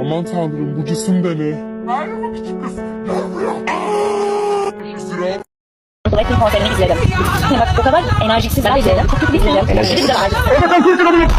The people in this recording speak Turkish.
Aman tanrım bu cisim de ne? Merhaba küçük kız. Zira. Blackpink konserini izledim. Sinema o kadar enerjiksiz ben de izledim. Çok kötü bir izledim. Enerjiksiz. Evet,